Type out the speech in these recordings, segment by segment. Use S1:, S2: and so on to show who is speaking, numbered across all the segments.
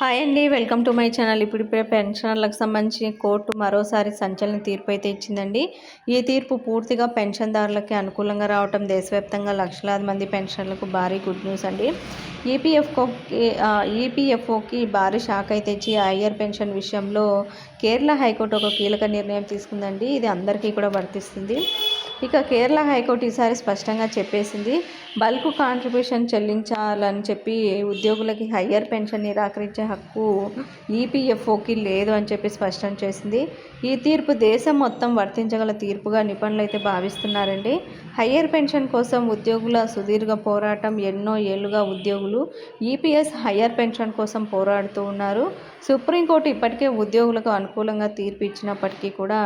S1: Hi అండి welcome to my channel. ఇప్పుడు పెన్షనర్లకు సంబంధించి కోర్టు మరోసారి సంచలన తీర్పు అయితే ఇచ్చిందండి. ఈ తీర్పు పూర్తిగా పెన్షన్దారులకి అనుకూలంగా రావటం దేశవ్యాప్తంగా లక్షలాది మంది పెన్షన్లకు భారీ గుడ్ న్యూస్ అండి. ఈపీఎఫ్ఓకి ఈపీఎఫ్ఓకి భారీ షాక్ అయితే ఇచ్చి ఐఆర్ పెన్షన్ విషయంలో కేరళ హైకోర్టు ఒక కీలక నిర్ణయం తీసుకుందండి. ఇది అందరికీ కూడా వర్తిస్తుంది. ఇక కేరళ హైకోర్టు ఈసారి స్పష్టంగా చెప్పేసింది బల్క్ కాంట్రిబ్యూషన్ చెల్లించాలని చెప్పి ఉద్యోగులకి హయ్యర్ పెన్షన్ నిరాకరించే హక్కు ఈపీఎఫ్ఓకి లేదు అని చెప్పి స్పష్టం చేసింది. ఈ తీర్పు దేశం మొత్తం వర్తించగల తీర్పుగా నిపుణులు అయితే భావిస్తున్నారండి. హయ్యర్ పెన్షన్ కోసం ఉద్యోగుల సుదీర్ఘ పోరాటం ఎన్నో ఏళ్ళుగా ఉద్యోగులు ఈపీఎస్ హయ్యర్ పెన్షన్ కోసం పోరాడుతూ ఉన్నారు. సుప్రీంకోర్టు ఇప్పటికే ఉద్యోగులకు అనుకూలంగా తీర్పు ఇచ్చినప్పటికీ కూడా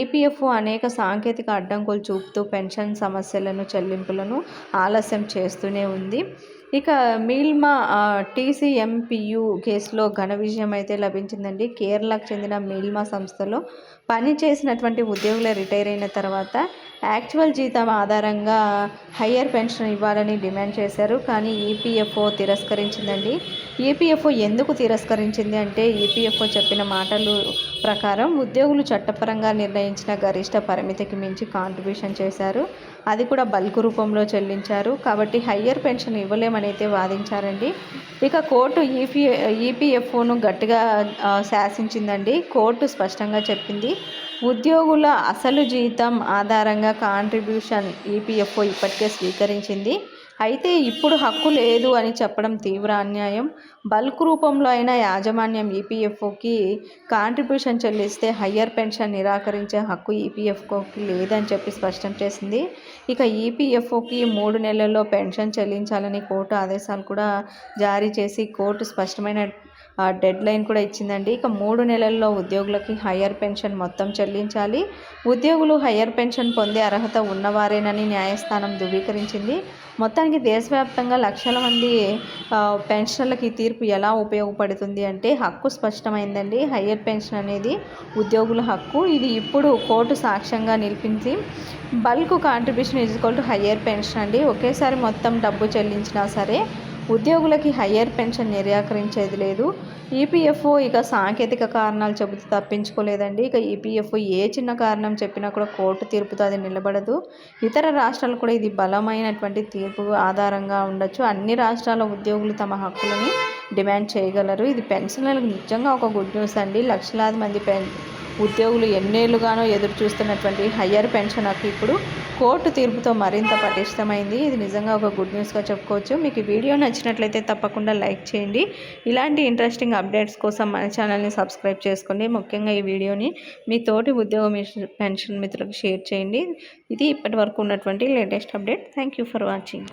S1: ఈపీఎఫ్ఓ అనేక సాంకేతిక అడ్డంకులు చూపుతూ పెన్షన్ సమస్యలను చెల్లింపులను ఆలస్యం చేస్తూనే ఉంది. ఇక మీల్మా టీసీఎంపియు కేసులో ఘన విజయం అయితే లభించిందండి. కేరళకు చెందిన మీల్మా సంస్థలో పని చేసినటువంటి ఉద్యోగులు రిటైర్ అయిన తర్వాత యాక్చువల్ జీతం ఆధారంగా హయ్యర్ పెన్షన్ ఇవ్వాలని డిమాండ్ చేశారు కానీ ఈపీఎఫ్ఓ తిరస్కరించిందండి. ఈపీఎఫ్ఓ ఎందుకు తిరస్కరించింది అంటే ఈపీఎఫ్ఓ చెప్పిన మాటలు ప్రకారం ఉద్యోగులు చట్టపరంగా నిర్ణయించిన గరిష్ట పరిమితికి మించి కాంట్రిబ్యూషన్ చేశారు. అది కూడా బల్క్ రూపంలో చెల్లించారు. కాబట్టి హయ్యర్ పెన్షన్ ఇవ్వలేమని అయితే వాదించారండి. ఇక కోర్టు ఈపీ ఈపీఎఫ్ఓను గట్టిగా శాసించిందండి. కోర్టు స్పష్టంగా చెప్పింది ఉద్యోగుల అసలు జీతం ఆధారంగా కాంట్రిబ్యూషన్ ఈపీఎఫ్ఓ ఇప్పటికే స్వీకరించింది. అయితే ఇప్పుడు హక్కు లేదు అని చెప్పడం తీవ్ర అన్యాయం. బల్క్ రూపంలో అయిన యాజమాన్యం ఈపీఎఫ్ఓకి కాంట్రిబ్యూషన్ చెల్లిస్తే హయ్యర్ పెన్షన్ నిరాకరించే హక్కు ఈపీఎఫ్ఓకి లేదని చెప్పి స్పష్టం చేసింది. ఇక ఈపీఎఫ్ఓకి మూడు నెలల్లో పెన్షన్ చెల్లించాలని కోర్టు ఆదేశాలు కూడా జారీ చేసి కోర్టు స్పష్టమైన డెడ్ లైన్ కూడా ఇచ్చిందండి. ఇక మూడు నెలల్లో ఉద్యోగులకి హయ్యర్ పెన్షన్ మొత్తం చెల్లించాలి. ఉద్యోగులు హయ్యర్ పెన్షన్ పొందే అర్హత ఉన్నవారేనని న్యాయస్థానం ధృవీకరించింది. మొత్తానికి దేశవ్యాప్తంగా లక్షల మంది పెన్షన్లకి తీర్పు ఎలా ఉపయోగపడుతుంది అంటే హక్కు స్పష్టమైందండి. హయ్యర్ పెన్షన్ అనేది ఉద్యోగుల హక్కు. ఇది ఇప్పుడు కోర్టు సాక్ష్యంగా నిలిపించి bulk contribution equal to higher pension అండి. ఒకేసారి మొత్తం డబ్బు చెల్లించినా సరే ఉద్యోగులకి హయ్యర్ పెన్షన్ నిరాకరించేది లేదు. ఈపీఎఫ్ఓ ఇక సాంకేతిక కారణాలు చెబుతూ తప్పించుకోలేదండి. ఇక ఈపీఎఫ్ఓ ఏ చిన్న కారణం చెప్పినా కూడా కోర్టు తీర్పుతో అది నిలబడదు. ఇతర రాష్ట్రాలు కూడా ఇది బలమైనటువంటి తీర్పు ఆధారంగా ఉండొచ్చు. అన్ని రాష్ట్రాల ఉద్యోగులు తమ హక్కులని డిమాండ్ చేయగలరు. ఇది పెన్షన్లకు నిజంగా ఒక గుడ్ న్యూస్ అండి. లక్షలాది మంది పెన్ ఉద్యోగులు ఎన్నేళ్ళుగానో ఎదురు చూస్తున్నటువంటి హయ్యర్ పెన్షన్ హక్కు ఇప్పుడు కోర్టు తీర్పుతో మరింత పటిష్టమైంది. ఇది నిజంగా ఒక గుడ్ న్యూస్గా చెప్పుకోవచ్చు. మీకు ఈ వీడియో నచ్చినట్లయితే తప్పకుండా లైక్ చేయండి. ఇలాంటి ఇంట్రెస్టింగ్ అప్డేట్స్ కోసం మన ఛానల్ని సబ్స్క్రైబ్ చేసుకోండి. ముఖ్యంగా ఈ వీడియోని మీ తోటి ఉద్యోగ పెన్షన్ మిత్రులకు షేర్ చేయండి. ఇది ఇప్పటి వరకు ఉన్నటువంటి latest update. Thank you for watching.